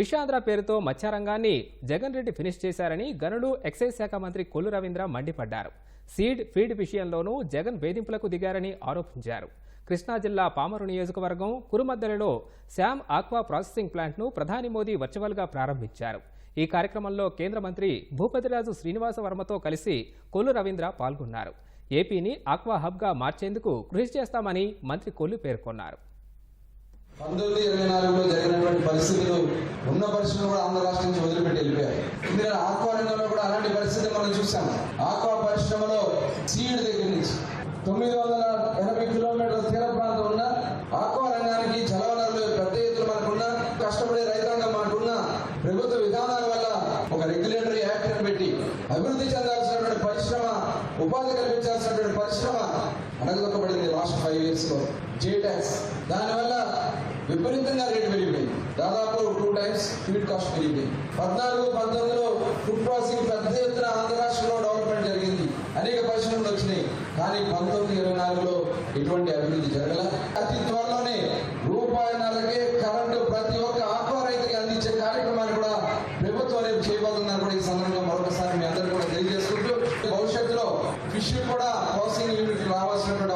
విషాంధ్ర పేరుతో మత్స్యరంగాన్ని జగన్ రెడ్డి ఫినిష్ చేశారని గనులు ఎక్సైజ్ శాఖ మంత్రి కొల్లు రవీంద్ర మండిపడ్డారు. సీడ్ ఫీడ్ విషయంలోనూ జగన్ వేధింపులకు దిగారని ఆరోపించారు. కృష్ణా జిల్లా పామరు నియోజకవర్గం కురుమద్దెలలో శామ్ ఆక్వా ప్రాసెసింగ్ ప్లాంట్ను ప్రధాని మోదీ వర్చువల్గా ప్రారంభించారు. ఈ కార్యక్రమంలో కేంద్ర మంత్రి భూపతిరాజు శ్రీనివాస వర్మతో కలిసి కొల్లు రవీంద్ర పాల్గొన్నారు. ఏపీని ఆక్వా హబ్గా మార్చేందుకు కృషి చేస్తామని మంత్రి కొల్లు పేర్కొన్నారు. పంతొమ్మిది ఇరవై నాలుగులో జరిగినటువంటి పరిస్థితి ఉన్న పరిస్థితులు కూడా ఆంధ్ర రాష్ట్రం నుంచి వదిలిపెట్టి వెళ్ళిపోయారు. ఇందులో ఆక్వా రంగంలో కూడా అలాంటి పరిస్థితి మనం చూసాం. ఆక్వా పరిశ్రమలో సీడ్ దగ్గర నుంచి తొమ్మిది వందల ఎనభై కిలోమీటర్ల తీర ప్రాంతం ఉన్న ఆక్వా రంగానికి జలవనరులు పెద్ద ఎత్తున మనకున్న కష్టపడే రైతాంగం మనకున్న ప్రభుత్వ విధానాల వల్ల ఒక రెగ్యులేటరీ యాక్ట్ పెట్టి అభివృద్ధి చెందాల్సినటువంటి పరిశ్రమ ఉపాధి కల్పించాల్సినటువంటి పరిశ్రమ అడగదొక్కబడింది లాస్ట్ ఫైవ్ ఇయర్స్లో. జేటాక్స్ దానివల్ల విపరీతంగా రేటు పెరిగిపోయింది. టైమ్స్ ఫీడ్ కాస్ట్ పెరిగింది. పద్నాలుగు పంతొమ్మిదిలో ఫుడ్ ప్రాసెసింగ్ పెద్ద ఎత్తున ఆంధ్ర రాష్ట్రంలో డెవలప్మెంట్ జరిగింది. అనేక పరిశ్రమలు వచ్చినాయి. కానీ పంతొమ్మిది ఇరవై నాలుగులో ఎటువంటి అభివృద్ధి జరగల? అతి త్వరలోనే రూపాయన్నరకే కరెంటు ప్రతి ఒక్క ఆక్వా రైతుకి అందించే కార్యక్రమాన్ని కూడా ప్రభుత్వం రేపు చేయబోతుందని కూడా ఈ సందర్భంగా మరొకసారి మీ అందరూ కూడా తెలియజేసుకుంటూ భవిష్యత్తులో ఫిష్ కూడా హౌసింగ్ యూనిట్ రావాల్సినటువంటి